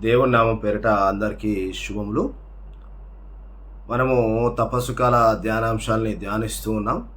దేవుని నామం పేరిట అందరికీ శుభములు. మనము తపస్సు కాల ధ్యానాంశాలని ధ్యానిస్తూ ఉన్నాం.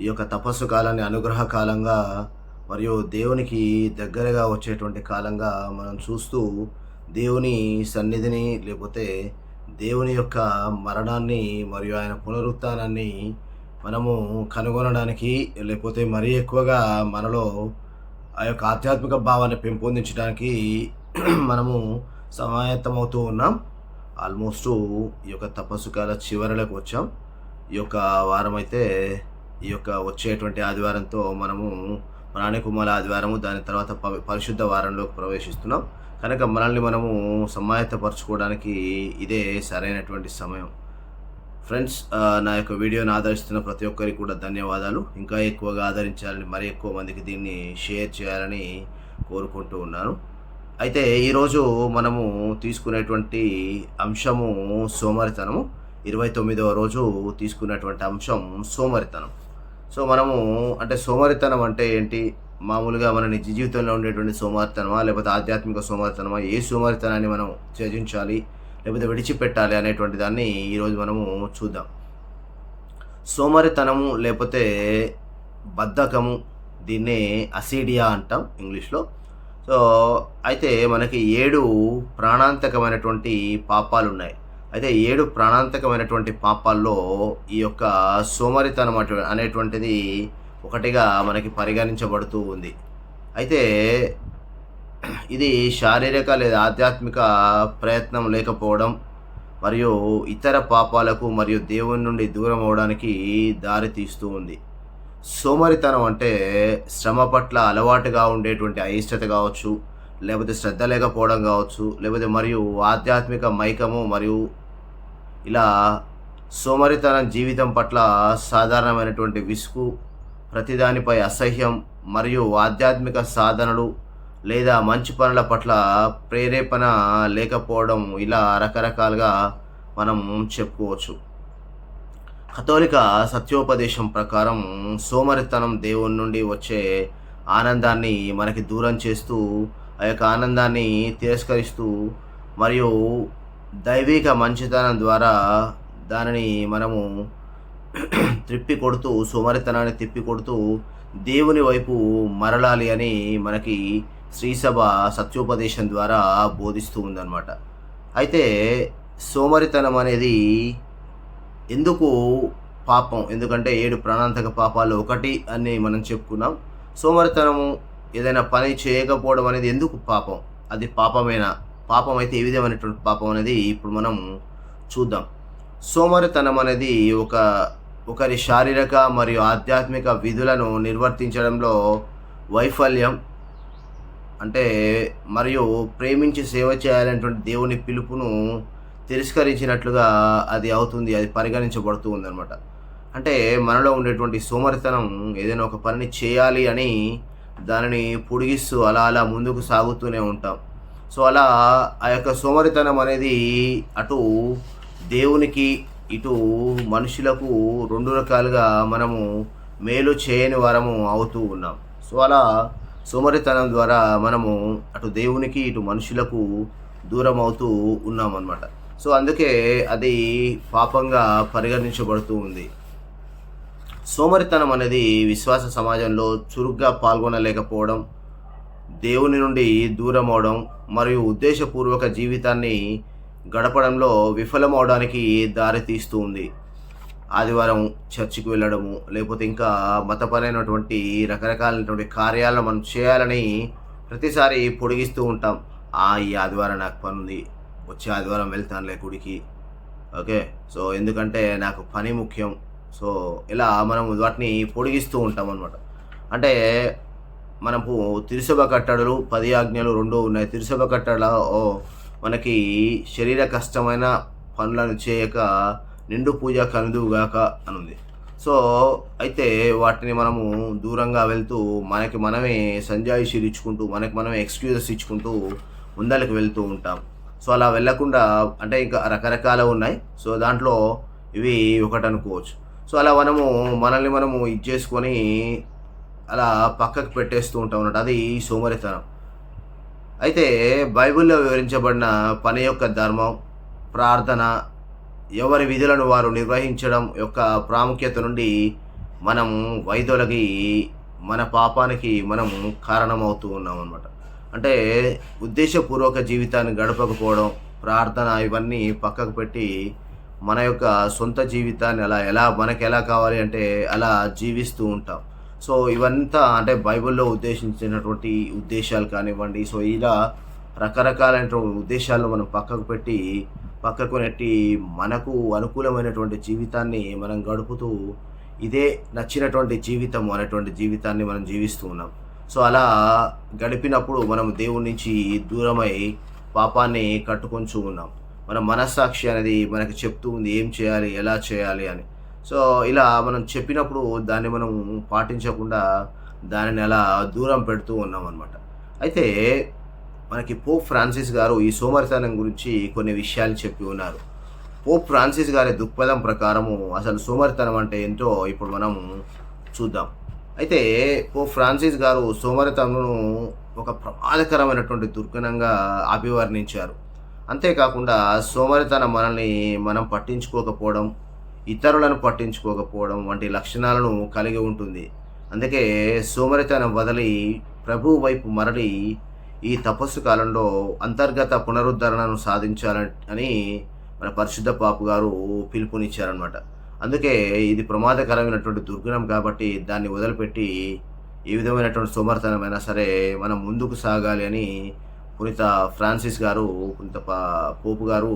ఈ యొక్క తపస్సు కాలాన్ని అనుగ్రహ కాలంగా మరియు దేవునికి దగ్గరగా వచ్చేటువంటి కాలంగా మనం చూస్తూ దేవుని సన్నిధిని లేకపోతే దేవుని యొక్క మరణాన్ని మరియు ఆయన పునరుత్నాన్ని మనము కనుగొనడానికి లేకపోతే మరీ ఎక్కువగా మనలో ఆ యొక్క ఆధ్యాత్మిక భావాన్ని పెంపొందించడానికి మనము సమాయత్తమవుతూ ఉన్నాం. ఆల్మోస్ట్ ఈ యొక్క తపస్సు కాల చివరిలోకి వచ్చాం. ఈ యొక్క వారం అయితే ఈ యొక్క వచ్చేటువంటి ఆదివారంతో మనము ప్రాణికుమాల ఆదివారము దాని తర్వాత పరిశుద్ధ వారంలోకి ప్రవేశిస్తున్నాం. కనుక మనల్ని మనము సమాయత్తపరచుకోవడానికి ఇదే సరైనటువంటి సమయం. ఫ్రెండ్స్ నా యొక్క వీడియోని ఆదరిస్తున్న ప్రతి ఒక్కరికి కూడా ధన్యవాదాలు. ఇంకా ఎక్కువగా ఆదరించాలని మరి ఎక్కువ మందికి దీన్ని షేర్ చేయాలని కోరుకుంటూ ఉన్నాను. అయితే ఈరోజు మనము తీసుకునేటువంటి అంశము సోమరితనము. ఇరవై తొమ్మిదవ రోజు తీసుకున్నటువంటి అంశం సోమరితనం. సో మనము అంటే సోమరితనం అంటే ఏంటి? మామూలుగా మన నిజ జీవితంలో ఉండేటువంటి సోమరితనమా? లేకపోతే ఆధ్యాత్మిక సోమరితనమా? ఏ సోమరితనాన్ని మనం త్యజించాలి? లేకపోతే విడిచిపెట్టాలి అనేటువంటి దాన్ని ఈరోజు మనము చూద్దాం. సోమరితనము లేకపోతే బద్ధకము దీన్నే అసీడియా అంటాం ఇంగ్లీష్లో. సో అయితే మనకి ఏడు ప్రాణాంతకమైనటువంటి పాపాలు ఉన్నాయి అయితే ఏడు ప్రాణాంతకమైనటువంటి పాపాల్లో ఈ యొక్క సోమరితనం అనేటువంటిది ఒకటిగా మనకి పరిగణించబడుతూ ఉంది. అయితే ఇది శారీరక లేదా ఆధ్యాత్మిక ప్రయత్నం లేకపోవడం మరియు ఇతర పాపాలకు మరియు దేవుని నుండి దూరం అవడానికి దారి తీస్తూ ఉంది. సోమరితనం అంటే శ్రమ పట్ల అలవాటుగా ఉండేటువంటి అయిష్టత కావచ్చు లేకపోతే శ్రద్ధ లేకపోవడం కావచ్చు లేకపోతే మరియు ఆధ్యాత్మిక మైకము మరియు ఇలా సోమరితనం జీవితం పట్ల సాధారణమైనటువంటి విసుగు ప్రతిదానిపై అసహ్యం మరియు ఆధ్యాత్మిక సాధనలు లేదా మంచి పనుల పట్ల ప్రేరేపణ లేకపోవడం ఇలా రకరకాలుగా మనం చెప్పుకోవచ్చు. కథోలిక సత్యోపదేశం ప్రకారం సోమరితనం దేవుని నుండి వచ్చే ఆనందాన్ని మనకి దూరం చేస్తూ ఆ యొక్క ఆనందాన్ని తిరస్కరిస్తూ మరియు దైవిక మంచితనం ద్వారా దానిని మనము త్రిప్పి కొడుతూ సోమరితనాన్ని తిప్పి కొడుతూ దేవుని వైపు మరలాలి అని మనకి శ్రీసభ సత్యోపదేశం ద్వారా బోధిస్తూ ఉందన్నమాట. అయితే సోమరితనం అనేది ఎందుకు పాపం? ఎందుకంటే ఏడు ప్రాణాంతక పాపాలు ఒకటి అని మనం చెప్పుకున్నాం. సోమరితనము ఏదైనా పని చేయకపోవడం అనేది ఎందుకు పాపం? అది పాపమేనా? పాపం అయితే ఏ విధమైనటువంటి పాపం అనేది ఇప్పుడు మనం చూద్దాం. సోమరితనం అనేది ఒక ఒకరి శారీరక మరియు ఆధ్యాత్మిక విధులను నిర్వర్తించడంలో వైఫల్యం అంటే మరియు ప్రేమించి సేవ చేయాలనేటువంటి దేవుని పిలుపును తిరస్కరించినట్లుగా అది అవుతుంది అది పరిగణించబడుతూ ఉందన్నమాట. అంటే మనలో ఉండేటువంటి సోమరితనం ఏదైనా ఒక పనిని చేయాలి అని దానిని పొడిగిస్తూ అలా అలా ముందుకు సాగుతూనే ఉంటాం. సో అలా ఆ యొక్క సోమరితనం అనేది అటు దేవునికి ఇటు మనుషులకు రెండు రకాలుగా మనము మేలు చేయని వారము అవుతూ ఉన్నాం. సో అలా సోమరితనం ద్వారా మనము అటు దేవునికి ఇటు మనుషులకు దూరం అవుతూ ఉన్నాం అన్నమాట సో అందుకే అది పాపంగా పరిగణించబడుతూ ఉంది. సోమరితనం అనేది విశ్వాస సమాజంలో చురుగ్గా పాల్గొనలేకపోవడం దేవుని నుండి దూరం అవడం మరియు ఉద్దేశపూర్వక జీవితాన్ని గడపడంలో విఫలమవడానికి దారితీస్తూ ఉంది. ఆదివారం చర్చికి వెళ్ళడము లేకపోతే ఇంకా మతపరమైనటువంటి రకరకాలైనటువంటి కార్యాలను మనం చేయాలని ప్రతిసారి పొడిగిస్తూ ఉంటాం. ఆ ఈ ఆదివారం నాకు పనుంది. వచ్చే ఆదివారం వెళ్తానులే గుడికి. ఓకే? సో ఎందుకంటే నాకు పని ముఖ్యం. సో ఇలా మనం వాటిని పొడిగిస్తూ ఉంటాం అనమాట అంటే మనకు తిరుసభ కట్టడలు పది ఆజ్ఞలు రెండు ఉన్నాయి. తిరుసభ కట్టడ మనకి శరీర కష్టమైన పనులను చేయక నిండు పూజ కనుదువుగాక అని ఉంది సో అయితే వాటిని మనము దూరంగా వెళ్తూ మనకి మనమే సంజాయిషీలు ఇచ్చుకుంటూ మనకి మనమే ఎక్స్క్యూజెస్ ఇచ్చుకుంటూ ముందరికి వెళ్తూ ఉంటాం. సో అలా వెళ్ళకుండా అంటే ఇంకా రకరకాల ఉన్నాయి. సో దాంట్లో ఇవి ఒకటి అనుకోవచ్చు. సో అలా మనము మనల్ని మనము ఇది చేసుకొని అలా పక్కకు పెట్టేస్తూ ఉంటాం అన్నట్టు అది సోమరితనం. అయితే బైబిల్లో వివరించబడిన పని యొక్క ధర్మం ప్రార్థన ఎవరి విధులను వారు నిర్వహించడం యొక్క ప్రాముఖ్యత నుండి మనం వైదొలగి మన పాపానికి మనం కారణమవుతూ ఉన్నాం అన్నమాట అంటే ఉద్దేశపూర్వక జీవితాన్ని గడపకపోవడం ప్రార్థన ఇవన్నీ పక్కకు పెట్టి మన యొక్క సొంత జీవితాన్ని అలా ఎలా మనకి ఎలా కావాలి అంటే అలా జీవిస్తూ ఉంటాం. సో ఇవంతా అంటే బైబిల్లో ఉద్దేశించినటువంటి ఉద్దేశాలు కానివ్వండి. సో ఇలా రకరకాలైనటువంటి ఉద్దేశాలను మనం పక్కకు పెట్టి పక్కకు నెట్టి మనకు అనుకూలమైనటువంటి జీవితాన్ని మనం గడుపుతూ ఇదే నచ్చినటువంటి జీవితం అనేటువంటి జీవితాన్ని మనం జీవిస్తూ ఉన్నాం. సో అలా గడిపినప్పుడు మనం దేవుడి నుంచి దూరమై పాపాన్ని కట్టుకొంచు ఉన్నాం. మన మనస్సాక్షి అనేది మనకి చెప్తూ ఉంది ఏం చేయాలి ఎలా చేయాలి అని. సో ఇలా మనం చెప్పినప్పుడు దాన్ని మనం పాటించకుండా దానిని అలా దూరం పెడుతూ ఉన్నాం అనమాట అయితే మనకి పోప్ ఫ్రాన్సిస్ గారు ఈ సోమరితనం గురించి కొన్ని విషయాలు చెప్పి ఉన్నారు. పోప్ ఫ్రాన్సిస్ గారి దృక్పథం ప్రకారము అసలు సోమరితనం అంటే ఏంటో ఇప్పుడు మనం చూద్దాం. అయితే ఓ ఫ్రాన్సిస్ గారు సోమరితమును ఒక ప్రమాదకరమైనటువంటి దుర్గుణంగా అభివర్ణించారు. అంతేకాకుండా సోమరితనం మనల్ని మనం పట్టించుకోకపోవడం ఇతరులను పట్టించుకోకపోవడం వంటి లక్షణాలను కలిగి ఉంటుంది. అందుకే సోమరితనం వదిలి ప్రభు వైపు మరలి ఈ తపస్సు కాలంలో అంతర్గత పునరుద్ధరణను సాధించాలని అని మన పరిశుద్ధ పాపు గారు పిలుపునిచ్చారనమాట అందుకే ఇది ప్రమాదకరమైనటువంటి దుర్గుణం కాబట్టి దాన్ని వదిలిపెట్టి ఏ విధమైనటువంటి సోమర్తనమైనా సరే మనం ముందుకు సాగాలి అని పునీత ఫ్రాన్సిస్ గారు పునీత పోపు గారు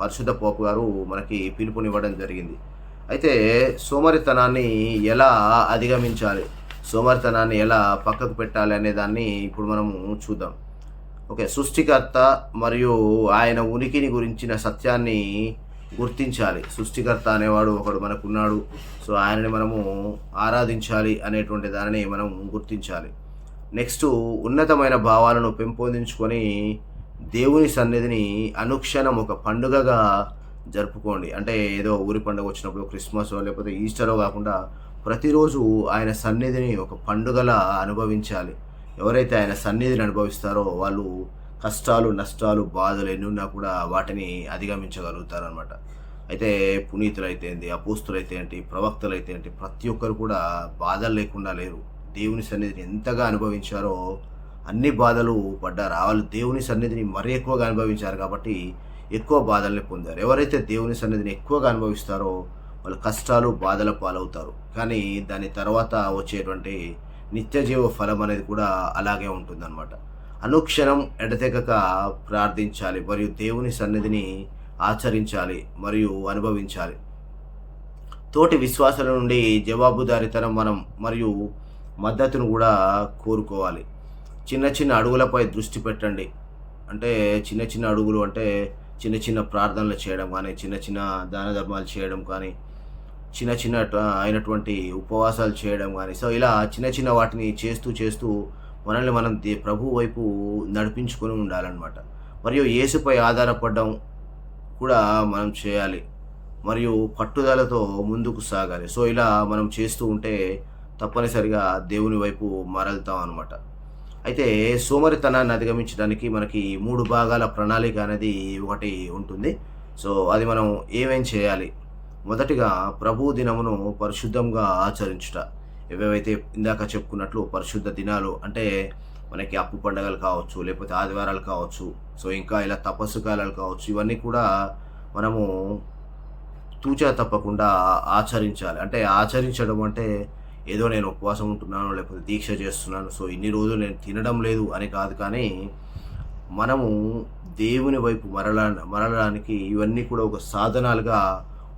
పరిశుద్ధ పోపు గారు మనకి పిలుపునివ్వడం జరిగింది. అయితే సోమరితనాన్ని ఎలా అధిగమించాలి? సోమరితనాన్ని ఎలా పక్కకు పెట్టాలి అనే దాన్ని ఇప్పుడు మనము చూద్దాం. ఓకే సృష్టికర్త మరియు ఆయన ఉనికిని గురించిన సత్యాన్ని గుర్తించాలి. సృష్టికర్త అనేవాడు ఒకడు మనకున్నాడు. సో ఆయనని మనము ఆరాధించాలి అనేటువంటి దానిని మనం గుర్తించాలి. నెక్స్ట్ ఉన్నతమైన భావాలను పెంపొందించుకొని దేవుని సన్నిధిని అనుక్షణం ఒక పండుగగా జరుపుకోండి. అంటే ఏదో ఊరి పండుగ వచ్చినప్పుడు క్రిస్మస్ లేకపోతే ఈస్టరో కాకుండా ప్రతిరోజు ఆయన సన్నిధిని ఒక పండుగలా అనుభవించాలి. ఎవరైతే ఆయన సన్నిధిని అనుభవిస్తారో వాళ్ళు కష్టాలు నష్టాలు బాధలు ఎన్ని ఉన్నా కూడా వాటిని అధిగమించగలుగుతారనమాట అయితే పునీతులైతే ఏంటి అపోస్తులైతే ఏంటి ప్రవక్తలైతే ఏంటి ప్రతి ఒక్కరు కూడా బాధలు లేకుండా లేరు. దేవుని సన్నిధిని ఎంతగా అనుభవించారో అన్ని బాధలు పడ్డారు. వాళ్ళు దేవుని సన్నిధిని మరీ ఎక్కువగా అనుభవించారు కాబట్టి ఎక్కువ బాధల్ని పొందారు. ఎవరైతే దేవుని సన్నిధిని ఎక్కువగా అనుభవిస్తారో వాళ్ళు కష్టాలు బాధల పాలవుతారు. కానీ దాని తర్వాత వచ్చేటువంటి నిత్యజీవ ఫలం అనేది కూడా అలాగే ఉంటుందన్నమాట. అనుక్షణం ఎడతెగక ప్రార్థించాలి మరియు దేవుని సన్నిధిని ఆచరించాలి మరియు అనుభవించాలి. తోటి విశ్వాసాల నుండి జవాబుదారీతనం మనం మరియు మద్దతును కూడా కోరుకోవాలి. చిన్న చిన్న అడుగులపై దృష్టి పెట్టండి. అంటే చిన్న చిన్న అడుగులు అంటే చిన్న చిన్న ప్రార్థనలు చేయడం కానీ చిన్న చిన్న దాన ధర్మాలు చేయడం కానీ చిన్న చిన్న అయినటువంటి ఉపవాసాలు చేయడం కానీ. సో ఇలా చిన్న చిన్న వాటిని చేస్తూ చేస్తూ మనల్ని మనం దే ప్రభు వైపు నడిపించుకొని ఉండాలన్నమాట. మరియు యేసుపై ఆధారపడడం కూడా మనం చేయాలి. మరియు పట్టుదలతో ముందుకు సాగాలి. సో ఇలా మనం చేస్తూ ఉంటే తప్పనిసరిగా దేవుని వైపు మరలుతాం అనమాట అయితే సోమరితనాన్ని అధిగమించడానికి మనకి మూడు భాగాల ప్రణాళిక అనేది ఒకటి ఉంటుంది. సో అది మనం ఏమేం చేయాలి? మొదటిగా ప్రభు దినమును పరిశుద్ధంగా ఆచరించుట. ఏవేవైతే ఇందాక చెప్పుకున్నట్లు పరిశుద్ధ దినాలు అంటే మనకి అప్పు పండగలు కావచ్చు లేకపోతే ఆదివారాలు కావచ్చు సో ఇంకా ఇలా తపస్సు కాలాలు కావచ్చు ఇవన్నీ కూడా మనము తూచా తప్పకుండా ఆచరించాలి. అంటే ఆచరించడం అంటే ఏదో నేను ఉపవాసం ఉంటున్నాను లేకపోతే దీక్ష చేస్తున్నాను సో ఇన్ని రోజులు నేను తినడం లేదు అని కాదు కానీ మనము దేవుని వైపు మరలా మరలడానికి ఇవన్నీ కూడా ఒక సాధనాలుగా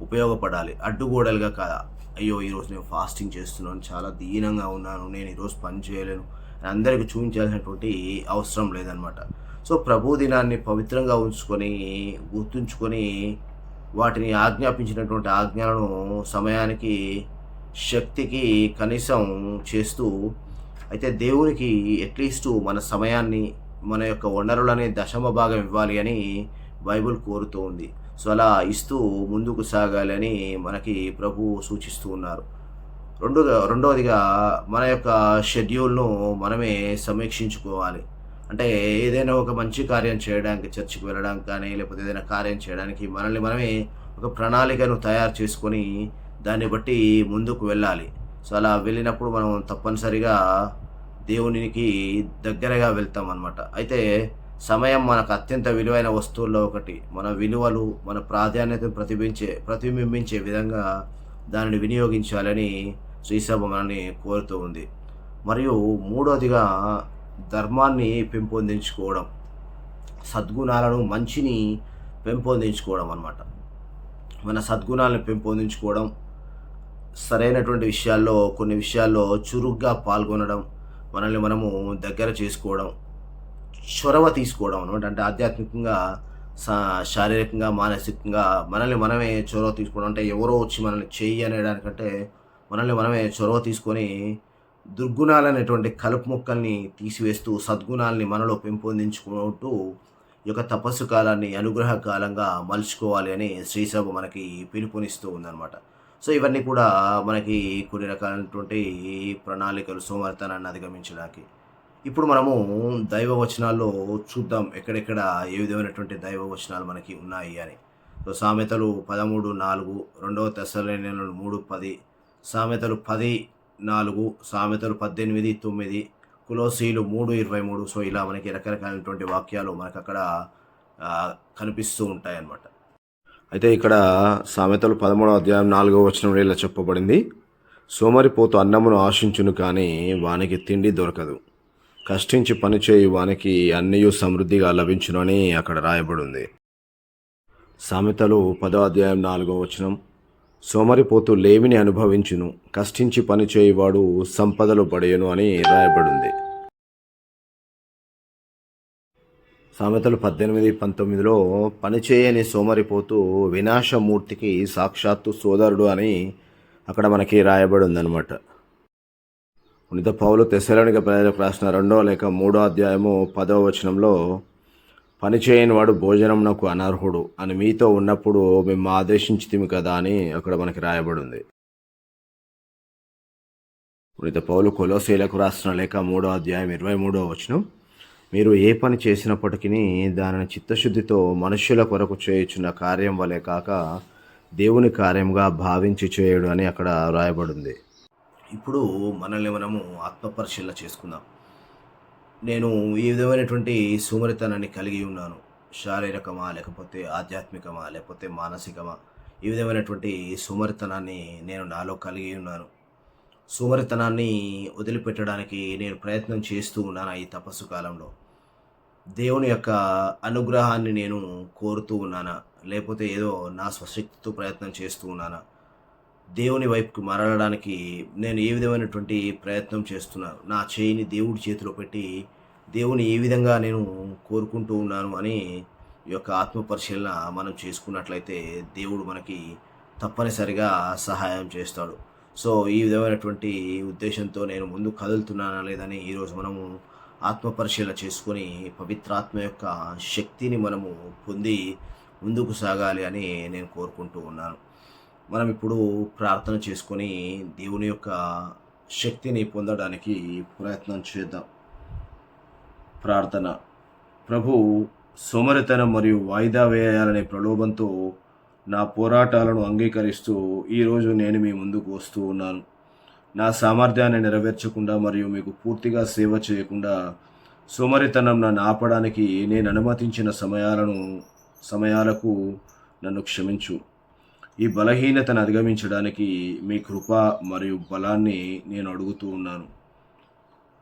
ఉపయోగపడాలి. అడ్డుగోడలుగా కాదా అయ్యో ఈరోజు నేను ఫాస్టింగ్ చేస్తున్నాను చాలా దీనంగా ఉన్నాను నేను ఈరోజు పని చేయలేను అని అందరికీ చూపించాల్సినటువంటి అవసరం లేదనమాట సో ప్రభు దినాన్ని పవిత్రంగా ఉంచుకొని గుర్తుంచుకొని వాటిని ఆజ్ఞాపించినటువంటి ఆజ్ఞలను సమయానికి శక్తికి కనీసం చేస్తూ అయితే దేవునికి అట్లీస్ట్ మన సమయాన్ని మన యొక్క వనరులని దశమ భాగం ఇవ్వాలి అని బైబిల్ కోరుతూ ఉంది. సో అలా ఇస్తూ ముందుకు సాగాలని మనకి ప్రభు సూచిస్తూ ఉన్నారు. రెండుగా రెండవదిగా మన యొక్క షెడ్యూల్ను మనమే సమీక్షించుకోవాలి. అంటే ఏదైనా ఒక మంచి కార్యం చేయడానికి చర్చికి వెళ్ళడానికి కానీ లేకపోతే ఏదైనా కార్యం చేయడానికి మనల్ని మనమే ఒక ప్రణాళికను తయారు చేసుకొని దాన్ని బట్టి ముందుకు వెళ్ళాలి. సో అలా వెళ్ళినప్పుడు మనం తప్పనిసరిగా దేవునికి దగ్గరగా వెళ్తాం అనమాట అయితే సమయం మనకు అత్యంత విలువైన వస్తువుల్లో ఒకటి. మన విలువలు మన ప్రాధాన్యతను ప్రతిబించే ప్రతిబింబించే విధంగా దానిని వినియోగించాలని శ్రీసభ మనల్ని కోరుతూ ఉంది. మరియు మూడోదిగా ధర్మాన్ని పెంపొందించుకోవడం. సద్గుణాలను మంచిని పెంపొందించుకోవడం అన్నమాట. మన సద్గుణాలను పెంపొందించుకోవడం సరైనటువంటి విషయాల్లో కొన్ని విషయాల్లో చురుగ్గా పాల్గొనడం మనల్ని మనము దగ్గర చేసుకోవడం చొరవ తీసుకోవడం అనమాట. అంటే ఆధ్యాత్మికంగా సా- శారీరకంగా మానసికంగా మనల్ని మనమే చొరవ తీసుకోవడం. అంటే ఎవరో వచ్చి మనల్ని చెయ్యి అనేదానికంటే మనల్ని మనమే చొరవ తీసుకొని దుర్గుణాలనేటువంటి కలుపు మొక్కల్ని తీసివేస్తూ సద్గుణాలని మనలో పెంపొందించుకుంటూ ఈ యొక్క తపస్సు కాలాన్ని అనుగ్రహ కాలంగా మలుచుకోవాలి అని శ్రీసభ మనకి పిలుపునిస్తూ ఉందన్నమాట. సో ఇవన్నీ కూడా మనకి కొన్ని రకాలైనటువంటి ప్రణాళికలు సోమర్థనాన్ని అధిగమించడానికి. ఇప్పుడు మనము దైవ వచనాల్లో చూద్దాం ఎక్కడెక్కడ ఏ విధమైనటువంటి దైవ వచనాలు మనకి ఉన్నాయి అని. సో సామెతలు పదమూడు నాలుగు రెండవ తెసలేని మూడు పది. సామెతలు పది నాలుగు. సామెతలు పద్దెనిమిది తొమ్మిది. కులోసీలు మూడు ఇరవై మూడు. సో ఇలా మనకి రకరకాలైనటువంటి వాక్యాలు మనకు అక్కడ కనిపిస్తూ ఉంటాయి అన్నమాట అయితే ఇక్కడ సామెతలు పదమూడవ అధ్యాయం నాలుగవ వచనంలో ఇలా చెప్పబడింది. సోమరిపోతు అన్నమును ఆశించును కానీ వానికి తిండి దొరకదు. కష్టించి పనిచేయు వానికి అన్నయు సమృద్ధిగా లభించును అని అక్కడ రాయబడింది. సామెతలు పదో అధ్యాయం నాలుగో వచనం. సోమరిపోతు లేమిని అనుభవించును. కష్టించి పనిచేయువాడు సంపదలు పడేయను అని రాయబడింది. సామెతలు పద్దెనిమిది పంతొమ్మిదిలో పనిచేయని సోమరిపోతూ వినాశమూర్తికి సాక్షాత్తు సోదరుడు అని అక్కడ మనకి రాయబడి ఉందన్నమాట పునిత పౌలు తెసలోనిక ప్రజలకు రాసిన రెండో లేక మూడో అధ్యాయము పదవ వచనంలో పనిచేయని వాడు నాకు అనర్హుడు అని మీతో ఉన్నప్పుడు మేము ఆదేశించితిమి కదా అని అక్కడ మనకి రాయబడింది. పునిత పౌలు కొలోసీలకు రాసిన లేక మూడో అధ్యాయం ఇరవై మూడో వచనం మీరు ఏ పని చేసినప్పటికీ దానిని చిత్తశుద్ధితో మనుష్యుల కొరకు చేయుచున్న కార్యం వలె కాక దేవుని కార్యంగా భావించి చేయడు అని అక్కడ రాయబడింది. ఇప్పుడు మనల్ని మనము ఆత్మపరిశీలన చేసుకుందాం. నేను ఈ విధమైనటువంటి సుమరితనాన్ని కలిగి ఉన్నాను. శారీరకమా లేకపోతే ఆధ్యాత్మికమా లేకపోతే మానసికమా ఈ విధమైనటువంటి సుమరితనాన్ని నేను నాలో కలిగి ఉన్నాను. సుమరితనాన్ని వదిలిపెట్టడానికి నేను ప్రయత్నం చేస్తూ ఉన్నాను ఈ తపస్సు కాలంలో. దేవుని యొక్క అనుగ్రహాన్ని నేను కోరుతూ ఉన్నానా లేకపోతే ఏదో నా స్వశక్తితో ప్రయత్నం చేస్తూ ఉన్నానా? దేవుని వైపుకి మరలడానికి నేను ఏ విధమైనటువంటి ప్రయత్నం చేస్తున్నాను? నా చేయిని దేవుడి చేతిలో పెట్టి దేవుని ఏ విధంగా నేను కోరుకుంటూ ఉన్నాను అని ఈ యొక్క ఆత్మపరిశీలన మనం చేసుకున్నట్లయితే దేవుడు మనకి తప్పనిసరిగా సహాయం చేస్తాడు. సో ఈ విధమైనటువంటి ఉద్దేశంతో నేను ముందు కదులుతున్నానా లేదని ఈరోజు మనము ఆత్మ పరిశీలన చేసుకొని పవిత్రాత్మ యొక్క శక్తిని మనము పొంది ముందుకు సాగాలి అని నేను కోరుకుంటూ ఉన్నాను. మనం ఇప్పుడు ప్రార్థన చేసుకొని దేవుని యొక్క శక్తిని పొందడానికి ప్రయత్నం చేద్దాం. ప్రార్థన. ప్రభు సోమరితనం మరియు వాయిదా వేయాలనే ప్రలోభంతో నా పోరాటాలను అంగీకరిస్తూ ఈరోజు నేను మీ ముందుకు వస్తూ ఉన్నాను. నా సామర్థ్యాన్ని నెరవేర్చకుండా మరియు మీకు పూర్తిగా సేవ చేయకుండా సోమరితనం నన్ను ఆపడానికి నేను అనుమతించిన సమయాలను సమయాలకు నన్ను క్షమించు. ఈ బలహీనతను అధిగమించడానికి మీ కృప మరియు బలాన్ని నేను అడుగుతూ ఉన్నాను.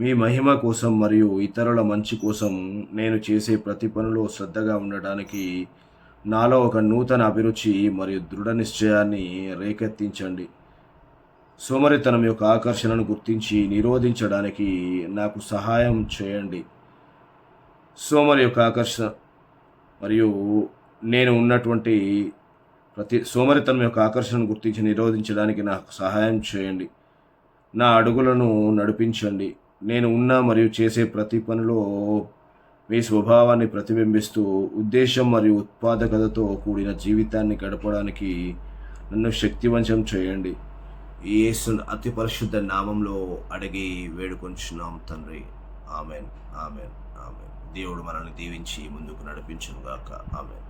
మీ మహిమ కోసం మరియు ఇతరుల మంచి కోసం నేను చేసే ప్రతి పనిలో శ్రద్ధగా ఉండడానికి నాలో ఒక నూతన అభిరుచి మరియు దృఢ నిశ్చయాన్ని రేకెత్తించండి. సోమరితనం యొక్క ఆకర్షణను గుర్తించి నిరోధించడానికి నాకు సహాయం చేయండి. సోమరి యొక్క ఆకర్షణ మరియు నేను ఉన్నటువంటి ప్రతి సోమరితనం యొక్క ఆకర్షణను గుర్తించి నిరోధించడానికి నాకు సహాయం చేయండి. నా అడుగులను నడిపించండి. నేను ఉన్న మరియు చేసే ప్రతి పనిలో మీ స్వభావాన్ని ప్రతిబింబిస్తూ ఉద్దేశం మరియు ఉత్పాదకతతో కూడిన జీవితాన్ని గడపడానికి నన్ను శక్తివంచం చేయండి. యేసు అతి పరిశుద్ధ నామంలో అడిగి వేడుకొంచున్నాం తండ్రి. ఆమెన్. ఆమెన్. ఆమెన్. దేవుడు మనల్ని దీవించి ముందుకు నడిపించుగాక ఆమె